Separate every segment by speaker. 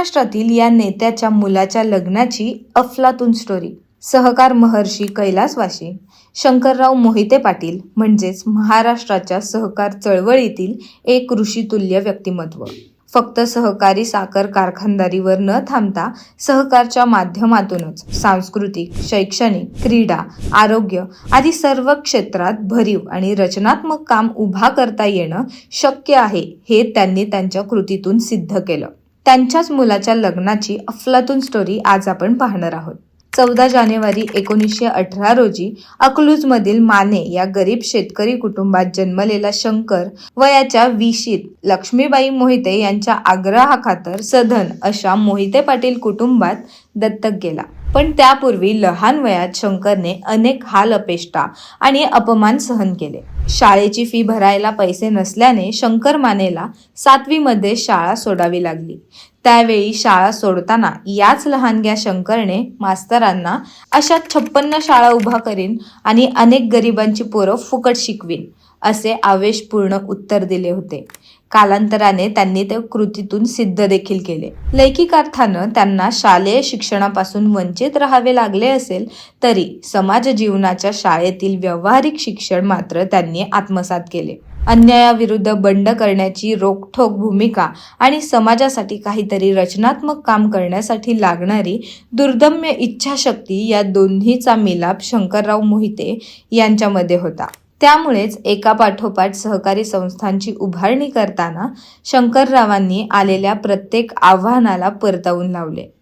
Speaker 1: महाराष्ट्रातील या नेत्याच्या मुलाच्या लग्नाची अफलातून स्टोरी सहकार महर्षी कैलासवाशी शंकरराव मोहिते पाटील म्हणजेच महाराष्ट्राच्या सहकार चळवळीतील एक ऋषितुल्य व्यक्तिमत्व. फक्त सहकारी साखर कारखानदारीवर न थांबता सहकारच्या माध्यमातूनच सांस्कृतिक शैक्षणिक क्रीडा आरोग्य आदी सर्व क्षेत्रात भरीव आणि रचनात्मक काम उभा करता येणं शक्य आहे हे त्यांनी त्यांच्या कृतीतून सिद्ध केलं. त्यांच्याच मुलाच्या लग्नाची अफलातून स्टोरी आज आपण पाहणार आहोत. चौदा जानेवारी एकोणीसशे अठरा रोजी अकलूजमधील माने या गरीब शेतकरी कुटुंबात जन्मलेला शंकर वयाच्या विशीत लक्ष्मीबाई मोहिते यांच्या आग्रहाखातर सधन अशा मोहिते पाटील कुटुंबात दत्तक गेला. पण त्यापूर्वी लहान वयात शंकरने अनेक हाल अपेष्टा आणि अपमान सहन केले. शाळेची फी भरायला पैसे नसल्याने शंकर मानेला सातवीमध्ये शाळा सोडावी लागली. त्यावेळी शाळा सोडताना याच लहानग्या शंकरने मास्तरांना अशा छप्पन्न शाळा उभा करीन आणि अनेक गरिबांची पोरं फुकट शिकवीन असे आवेशपूर्ण उत्तर दिले होते. कालांतराने त्यांनी ते कृतीतून सिद्ध देखील केले. लैकिक अर्थानं त्यांना शालेय शिक्षणापासून वंचित राहावे लागले असेल तरी समाज जीवनाच्या शाळेतील व्यावहारिक शिक्षण मात्र त्यांनी आत्मसात केले. अन्यायाविरुद्ध बंड करण्याची रोखठोक भूमिका आणि समाजासाठी काहीतरी रचनात्मक काम करण्यासाठी लागणारी दुर्दम्य इच्छाशक्ती या दोन्हीचा मिलाप शंकरराव मोहिते यांच्यामध्ये होता. त्यामुळेच एका पाठोपाठ सहकारी संस्थांची उभारणी करताना शंकररावांनी आलेल्या प्रत्येक आव्हानाला परतावून लावले.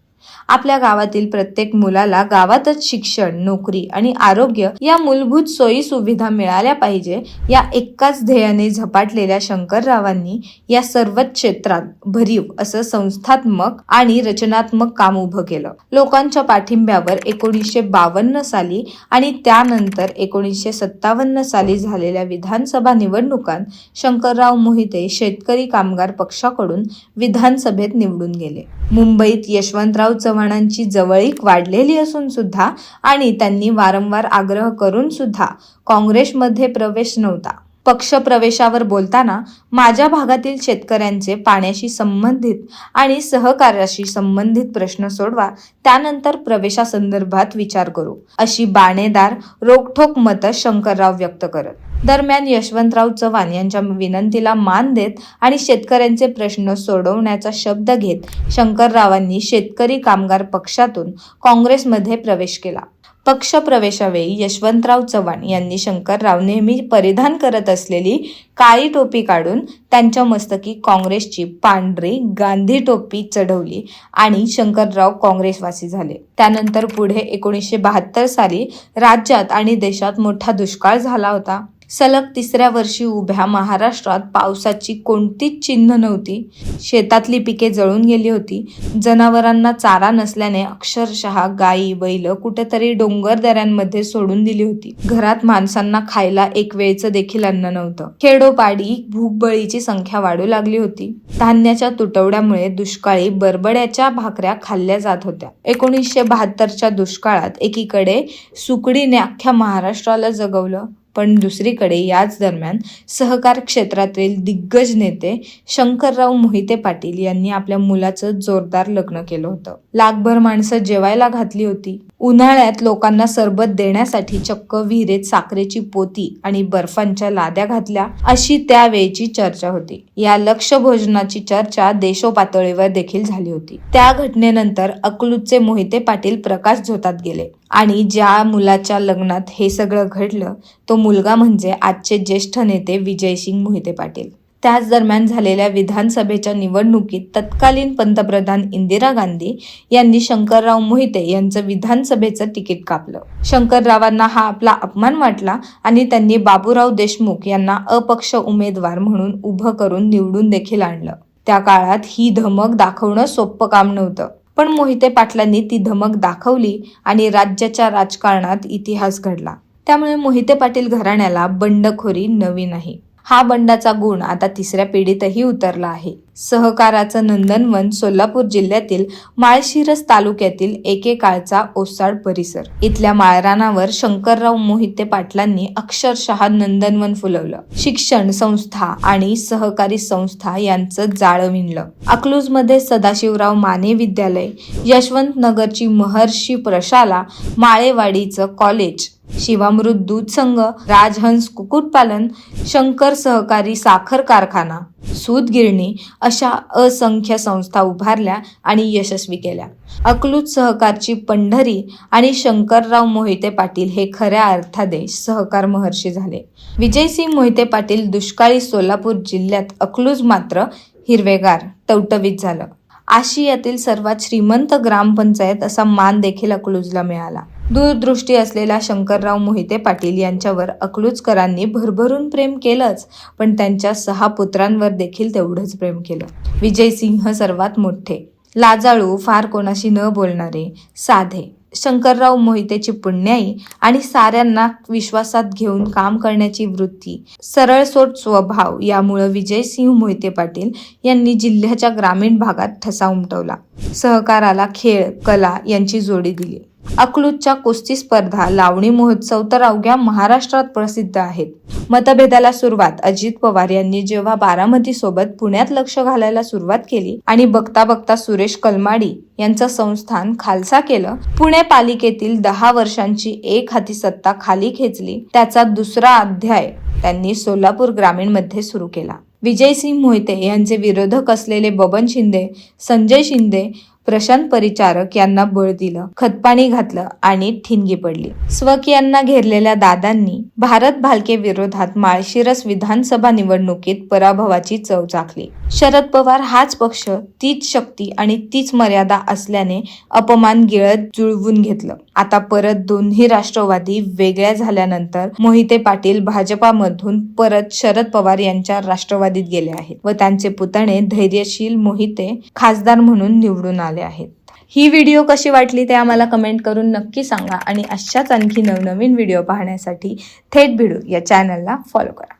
Speaker 1: आपल्या गावातील प्रत्येक मुलाला गावातच शिक्षण नोकरी आणि आरोग्य या मूलभूत सोयी सुविधा मिळाल्या पाहिजे या एकाच ध्येयाने झपाटलेल्या शंकररावांनी या सर्वच क्षेत्रात भरीव असं संस्थात्मक आणि रचनात्मक काम उभं केलं. लोकांच्या पाठिंब्यावर एकोणीसशे बावन्न साली आणि त्यानंतर एकोणीसशे सत्तावन्न साली झालेल्या विधानसभा निवडणुकांत शंकरराव मोहिते शेतकरी कामगार पक्षाकडून विधानसभेत निवडून गेले. मुंबईत यशवंतराव चव्हाणांची जवळीक वाढलेली असून सुद्धा आणि त्यांनी वारंवार आग्रह करून सुद्धा काँग्रेसमध्ये प्रवेश नव्हता. पक्ष प्रवेशावर बोलताना माझ्या भागातील शेतकऱ्यांचे पाण्याशी संबंधित आणि सहकार्याशी संबंधित प्रश्न सोडवा त्यानंतर प्रवेशासंदर्भात विचार करू अशी बाणेदार रोखोक मतं शंकरराव व्यक्त करत दरम्यान यशवंतराव चव्हाण यांच्या विनंतीला मान देत आणि शेतकऱ्यांचे प्रश्न सोडवण्याचा शब्द घेत शंकररावांनी शेतकरी कामगार पक्षातून काँग्रेसमध्ये प्रवेश केला. पक्ष प्रवेशावेळी यशवंतराव चव्हाण यांनी शंकरराव नेहमी परिधान करत असलेली काळी टोपी काढून त्यांच्या मस्तकी काँग्रेसची पांढरी गांधी टोपी चढवली आणि शंकरराव काँग्रेसवासी झाले. त्यानंतर पुढे एकोणीसशे बहात्तर साली राज्यात आणि देशात मोठा दुष्काळ झाला होता. सलग तिसऱ्या वर्षी उभ्या महाराष्ट्रात पावसाची कोणतीच चिन्ह नव्हती. शेतातली पिके जळून गेली होती. जनावरांना चारा नसल्याने अक्षरशः गायी बैल कुठेतरी डोंगर दऱ्यांमध्ये सोडून दिली होती. घरात माणसांना खायला एक वेळचं देखील अन्न नव्हतं. खेडोपाडी भूकबळीची संख्या वाढू लागली होती. धान्याच्या तुटवड्यामुळे दुष्काळी बरबड्याच्या भाकऱ्या खाल्ल्या जात होत्या. एकोणीसशे बहात्तरच्या दुष्काळात एकीकडे सुकडीने अख्ख्या महाराष्ट्राला जगवलं. पण दुसरीकडे याच दरम्यान सहकार क्षेत्रातील दिग्गज नेते शंकरराव मोहिते पाटील यांनी आपल्या मुलाचं जोरदार लग्न केलं होतं. लाखभर माणसं जेवायला घातली होती. उन्हाळ्यात लोकांना सरबत देण्यासाठी चक्क विहिरीत साखरेची पोती आणि बर्फांच्या लाद्या घातल्या अशी त्यावेळची चर्चा होती. या लक्ष भोजनाची चर्चा देशोपातळीवर देखील झाली होती. त्या घटनेनंतर अकलूजचे मोहिते पाटील प्रकाश झोतात गेले आणि ज्या मुलाच्या लग्नात हे सगळं घडलं तो मुलगा म्हणजे आजचे ज्येष्ठ नेते विजयसिंग मोहिते पाटील. त्याच दरम्यान झालेल्या विधानसभेच्या निवडणुकीत तत्कालीन पंतप्रधान इंदिरा गांधी यांनी शंकरराव मोहिते यांचं विधानसभेचं तिकीट कापलं. शंकररावांना हा आपला अपमान वाटला आणि त्यांनी बाबूराव देशमुख यांना अपक्ष उमेदवार म्हणून उभं करून निवडून देखील आणलं. त्या काळात ही धमक दाखवणं सोपं काम नव्हतं. पण मोहिते पाटलांनी ती धमक दाखवली आणि राज्याच्या राजकारणात इतिहास घडला. त्यामुळे मोहिते पाटील घराण्याला बंडखोरी नवी नाही. हा बंडाचा गुण आता तिसऱ्या पिढीतही उतरला आहे. सहकाराचं नंदनवन सोलापूर जिल्ह्यातील माळशिरस तालुक्यातील एकेकाळचा ओसाड परिसर. इथल्या माळरानावर शंकरराव मोहिते पाटलांनी अक्षरशः नंदनवन फुलवलं. शिक्षण संस्था आणि सहकारी संस्था यांचं जाळं विणलं. अकलूजमध्ये सदाशिवराव माने विद्यालय यशवंत नगरची महर्षी प्रशाला माळेवाडीचं कॉलेज शिवामृत दूध संघ राजहंस कुक्कुटपालन शंकर सहकारी साखर कारखाना सूत गिरणी अशा असंख्य संस्था उभारल्या आणि यशस्वी केल्या. अकलूज सहकारची पंढरी आणि शंकरराव मोहिते पाटील हे खऱ्या अर्थाने सहकार महर्षी झाले. विजयसिंग मोहिते पाटील दुष्काळी सोलापूर जिल्ह्यात अकलूज मात्र हिरवेगार टवटवीत झालं. आशियातील सर्वात श्रीमंत ग्रामपंचायत असा मान देखील अकलूजला मिळाला. दूरदृष्टी असलेल्या शंकरराव मोहिते पाटील यांच्यावर अकलूजकरांनी भरभरून प्रेम केलंच पण त्यांच्या सहा पुत्रांवर देखील तेवढंच प्रेम केलं. विजयसिंह सर्वात मोठे. लाजाळू फार कोणाशी न बोलणारे साधे. शंकरराव मोहितेची पुण्याई आणि साऱ्यांना विश्वासात घेऊन काम करण्याची वृत्ती सरळसोट स्वभाव यामुळं विजयसिंह मोहिते पाटील यांनी जिल्ह्याच्या ग्रामीण भागात ठसा उमटवला. सहकाराला खेळ कला यांची जोडी दिली. अकलूजच्या कुस्ती स्पर्धा लावणी महोत्सव तर अवघ्या महाराष्ट्रात प्रसिद्ध आहेत. मतभेदाला सुरुवात अजित पवार यांनी जेव्हा बारामती सोबत पुण्यात लक्ष घालायला सुरुवात केली आणि बघता बघता सुरेश कलमाडी यांचं संस्थान खालसा केलं पुणे पालिकेतील दहा वर्षांची एक हाती सत्ता खाली खेचली त्याचा दुसरा अध्याय त्यांनी सोलापूर ग्रामीणमध्ये सुरू केला. विजयसिंह मोहिते यांचे विरोधक असलेले बबन शिंदे संजय शिंदे प्रशांत परिचारक यांना बळ दिलं खतपाणी घातलं आणि ठिणगी पडली. स्वकीयांना घेरलेल्या दादांनी भारत भालके विरोधात माळशिरस विधानसभा निवडणुकीत पराभवाची चव चाखली. शरद पवार हाच पक्ष तीच शक्ती आणि तीच मर्यादा असल्याने अपमान गिळत जुळवून घेतलं. आता परत दोन्ही राष्ट्रवादी वेगळ्या झाल्यानंतर मोहिते पाटील भाजपामधून परत शरद पवार यांच्या राष्ट्रवादीत गेले आहेत व त्यांचे पुतणे धैर्यशील मोहिते खासदार म्हणून निवडून आले. आहेत. ही व्हिडिओ कशी वाटली ते आम्हाला कमेंट करून नक्की सांगा आणि अशाच आणखी नवनवीन व्हिडिओ पाहण्यासाठी थेट भिडू या चॅनलला फॉलो करा.